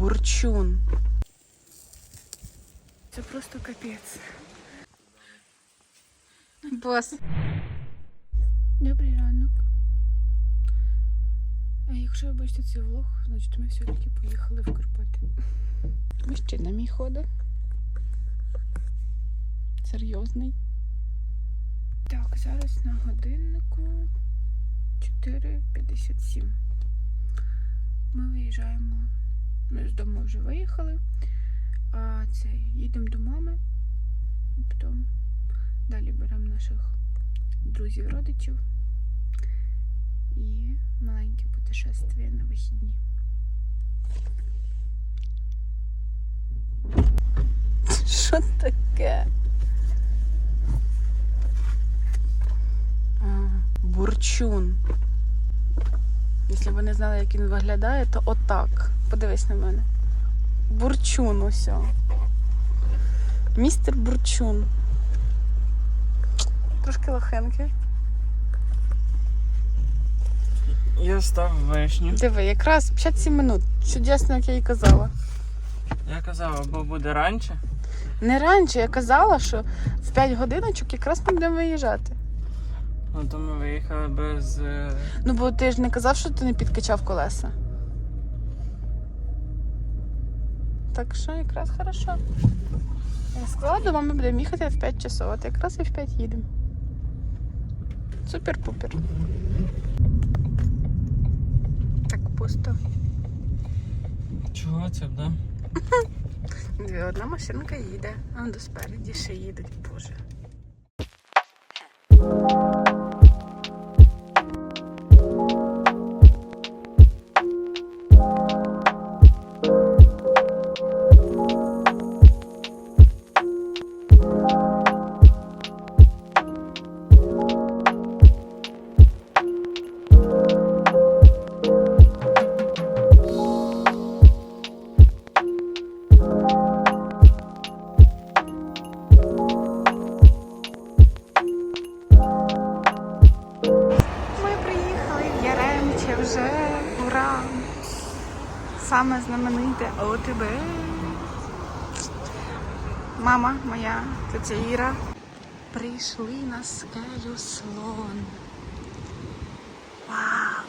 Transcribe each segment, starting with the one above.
Бурчун. Це просто капець. Бос. Добрий ранок. А якщо ви бачите цей влог, значить ми все-таки поїхали в Карпати. Мужчина мій ходить. Серйозний. Так, зараз на годиннику 4.57. Ми виїжджаємо. Ми з дому вже виїхали. А це їдемо до мами. Потім далі беремо наших друзів, родичів. І маленьке путешествие на вихідні. Що таке? А, Бурчун. Якщо ви не знали, як він виглядає, то отак. Подивись на мене. Бурчун усе. Містер Бурчун. Трошки лохенький. Я став вишню. Диви, якраз 57 минут. Чудесно, як я і казала. Я казав, або буде раніше. Не раніше я казала, що в 5 годиночок якраз ми будемо виїжджати. Ну то ми виїхали без. е, Ну, бо ти ж не казав, що ти не підкачав колеса. Так що якраз хорошо. Я сказала, до мами будемо їхати в 5 часов, от якраз і в 5 їдемо. Супер-пупер. Так пусто. Чого це, да? Дві одна машинка їде, а до спереді ще їдуть, боже. Тетя Іра. Прийшли на скелю слон. Вау!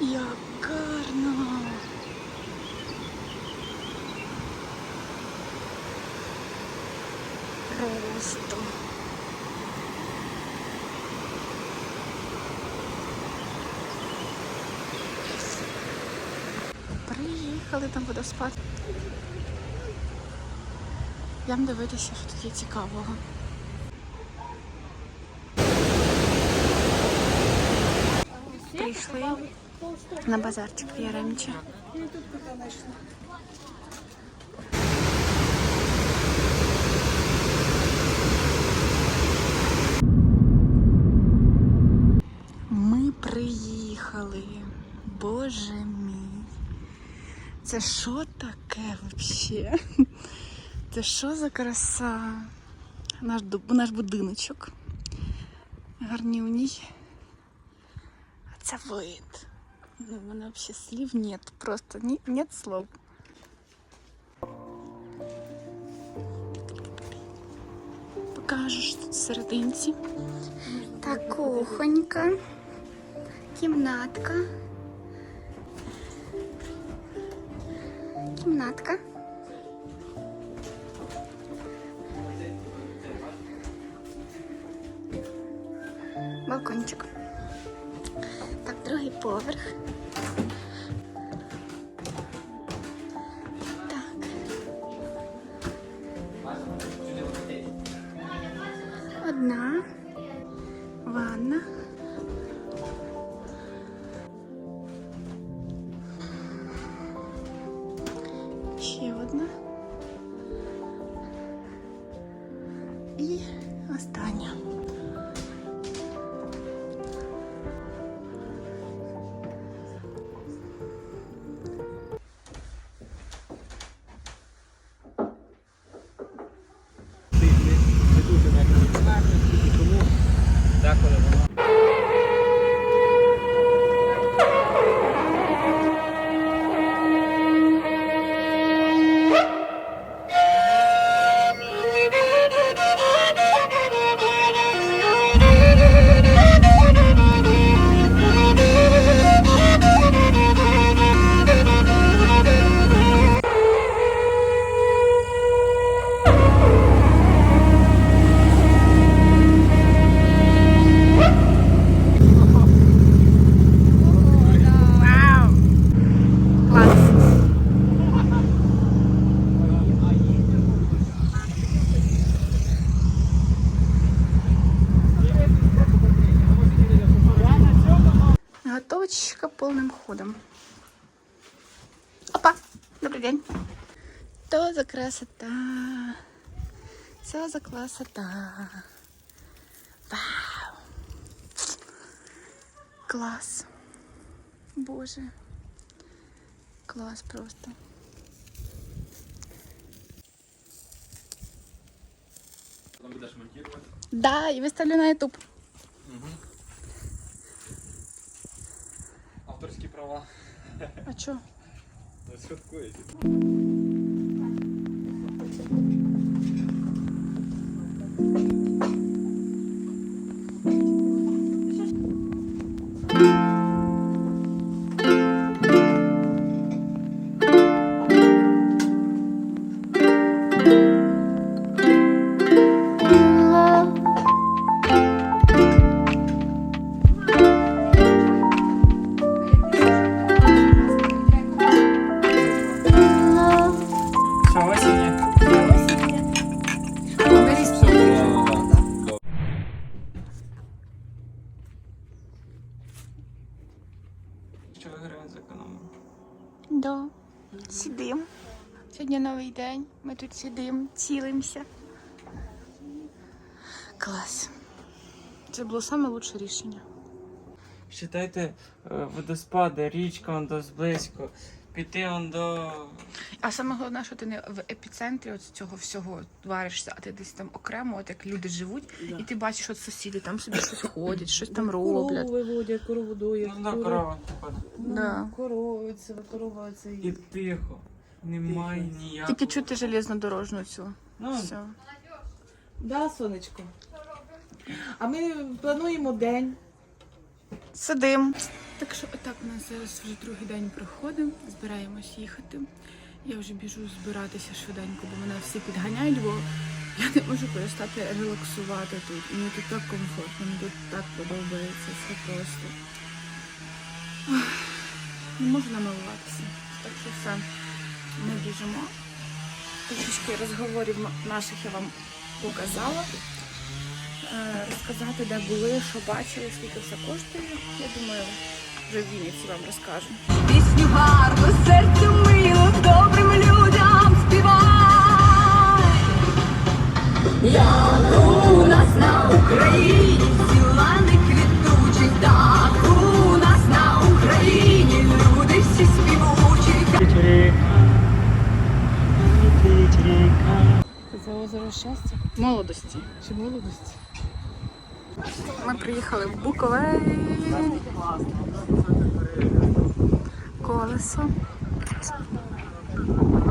Як гарно! Просто. Приїхали там водоспад. Йдемо дивитися, що тут є цікавого. Прийшли на базарчик в Яремче. Ми приїхали. Боже мій. Це що таке взагалі? Це що за краса? Наш, наш будиночок. Гарнюній. А це вид. Ну, у мене взагалі слів нет. Просто ні, нет слов. Покажу, що тут всерединці. Так, кухонька, кімнатка. Кімнатка. Балкончик. Так, другий поверх. ходимо. Опа! добрый день! То за красота! Все за красота! Вау! Класс, Боже! класс просто! Потом монтировать? Да, и выставлю на YouTube. Угу. Авторские права. А чо? То день. Ми тут сидимо, цілимося. Клас. Це було саме лучше рішення. Считайте е, водоспади, річка он до близько. Піти он до. А саме головне, що ти не в епіцентрі от цього всього варишся, а ти десь там окремо, от як люди живуть, і ти бачиш, от сусіди там собі щось ходять, щось там роблять. Корову виводять, корову доять. Ну, до корова. Да. Корову, це корова, це І тихо. Немає ніякого. Тільки чути железнодорожну цю. Ну, Все. Да, сонечко. А ми плануємо день. Сидим. Так що отак у нас зараз вже другий день проходимо, збираємось їхати. Я вже біжу збиратися швиденько, бо мене всі підганяють, бо я не можу перестати релаксувати тут. Мені тут так комфортно, мені тут так подобається. Це просто. Ох, Не можу намилуватися. Так що все. Ми біжимо. Трішечки розговорів наших я вам показала. Е, Розказати, де були, що бачили, скільки все коштує. Я думаю, вже в Вінниці вам розкажу. Пісню гарну, серцю мило, добрим людям співай. Як озеро щастя? Молодості. Чи молодості? Ми приїхали в Буковель. Колесо.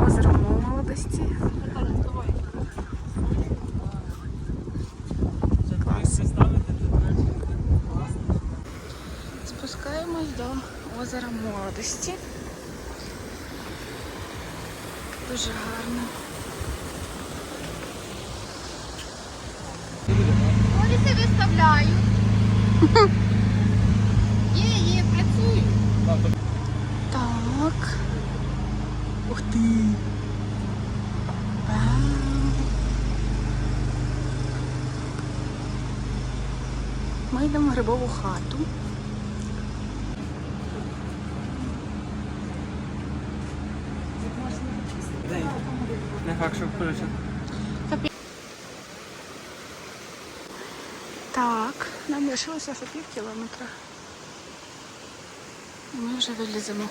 Озеро молодості. Спускаємось до озера молодості. Дуже гарно. Виставляю. Є, є, працюю. Так. Ух ти. Ми йдемо в грибову хату. не факт, що включать. Так, нам лишилося ще пів кілометра. Ми вже виліземо.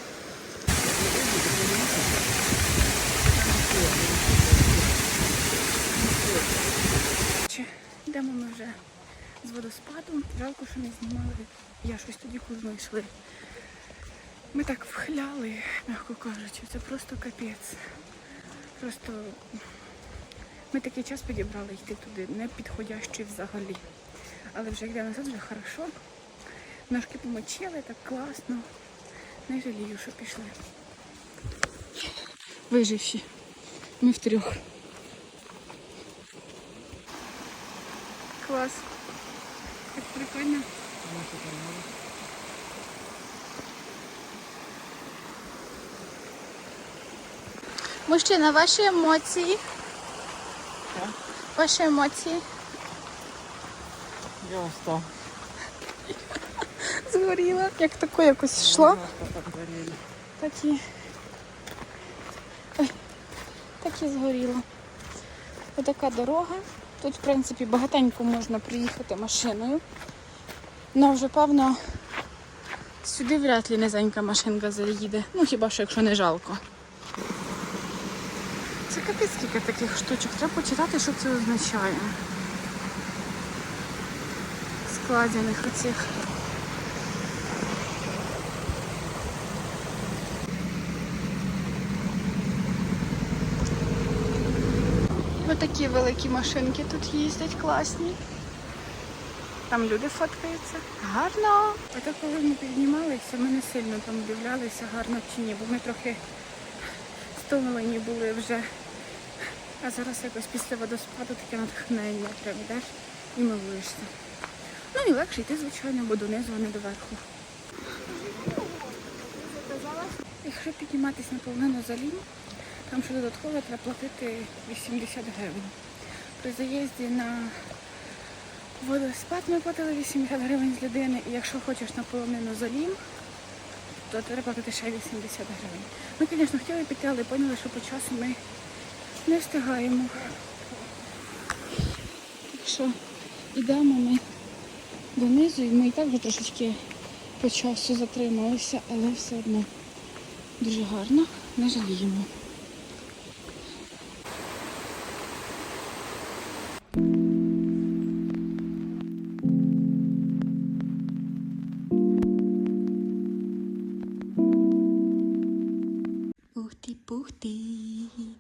Йдемо ми вже з водоспаду. Жалко, що не знімали. Я щось тоді, коли ми йшли. Ми так вхляли, м'яко кажучи, це просто капець. Просто ми такий час підібрали йти туди, не підходящий взагалі. Але вже йде назад, вже хорошо. Ножки помочили, так класно. Не жалію, що пішли. Виживші. Ми втрьох. Клас. Так прикольно. Мужчина, ваші емоції? Ваші емоції? Я. Згоріла. Як тако якось йшла, так і так і згоріло. Отака дорога. Тут, в принципі, багатенько можна приїхати машиною. Ну, вже, певно, сюди вряд ли низенька машинка заїде. Ну, хіба що якщо не жалко. Це капець скільки таких штучок. Треба почитати, що це означає. Складених оцих. Ось такі великі машинки тут їздять, класні. Там люди фоткаються. Гарно. А коли ми піднімалися, ми не сильно там дивлялися, гарно чи ні, бо ми трохи стомлені були вже. А зараз якось після водоспаду таке натхнення прям йдеш і милуєшся. Ну і легше йти, звичайно, бо донизу, а не доверху. Якщо підніматися наполовину за лінь, там ще додатково треба платити 80 гривень. При заїзді на водоспад ми платили 80 гривень з людини, і якщо хочеш наполовину за лінь, то треба платити ще 80 гривень. Ми, звісно, хотіли піти, але поняли, що по часу ми не встигаємо. Так що йдемо ми донизу, і ми і так вже трошечки по часу затрималися, але все одно дуже гарно, не жаліємо.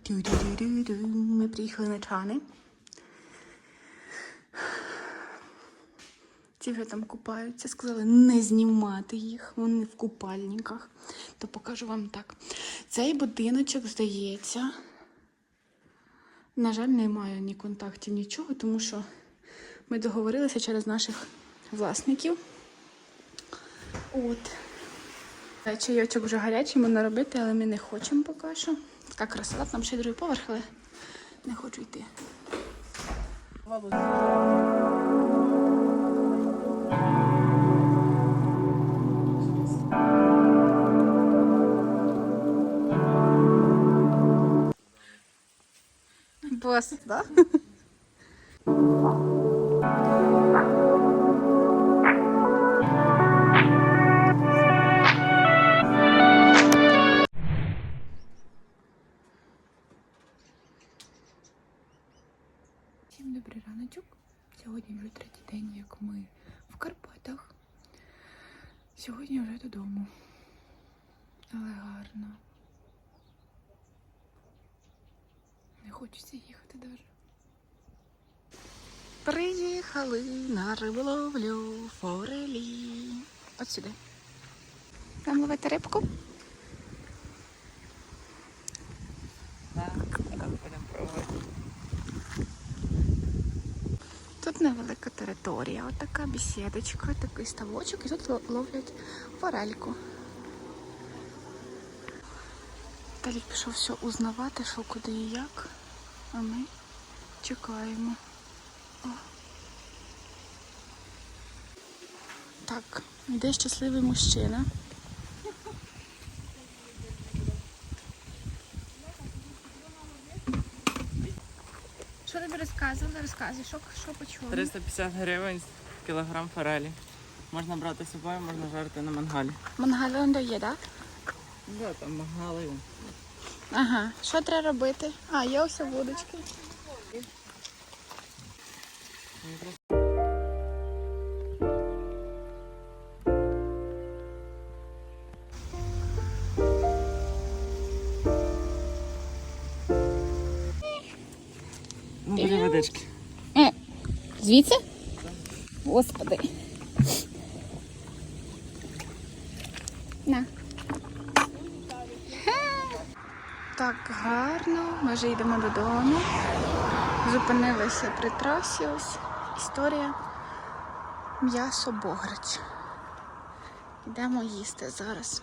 Ту-ду-ду-ду-ду. Ми приїхали на чани. Ці вже там купаються. Сказали не знімати їх, вони в купальниках. То покажу вам так. Цей будиночок, здається. На жаль, не маю ні контактів, нічого, тому що ми договорилися через наших власників. От. Е, Чайочок вже гарячий, можна робити, але ми не хочемо поки що. Така красота, там ще другий поверх, але не хочу йти. Бос, да? Всім добрий раночок. Сьогодні вже третій день, як ми в Карпатах. Сьогодні вже додому. Але гарно. Хочеться їхати даже. Приїхали на риболовлю форелі. От сюди. Там ловити рибку. Тут невелика територія, отака бесідочка, такий ставочок, і тут ловлять форельку. Талік пішов все узнавати, що куди і як. А ми чекаємо. О. Так, йде щасливий мужчина. Що тобі розказували? Розказуй, що, що почули? 350 гривень кілограм форелі. Можна брати з собою, можна жарити на мангалі. Мангальон дає, так? Да, там мангали. Ага. Що треба робити? А, є ось вудочки. Ну, водички. Звідси? Господи. На. Так гарно. Ми вже йдемо додому. Зупинилися при трасі. Ось історія. М'ясо Бограч. Йдемо їсти зараз.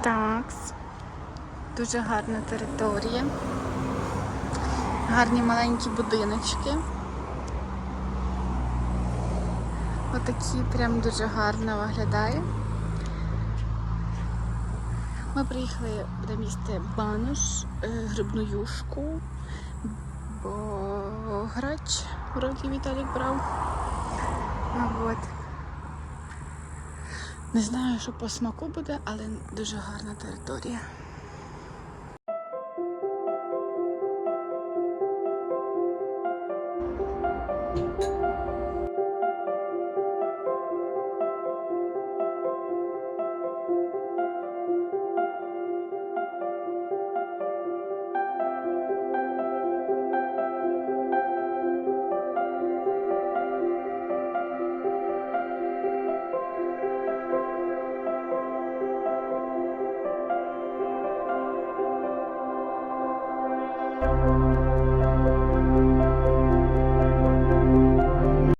Так. Дуже гарна територія. Гарні маленькі будиночки. Отакі прям дуже гарно виглядає. Ми приїхали до міста банош, е, грибну юшку, бо грач вроді Віталік брав. А от. Не знаю, що по смаку буде, але дуже гарна територія.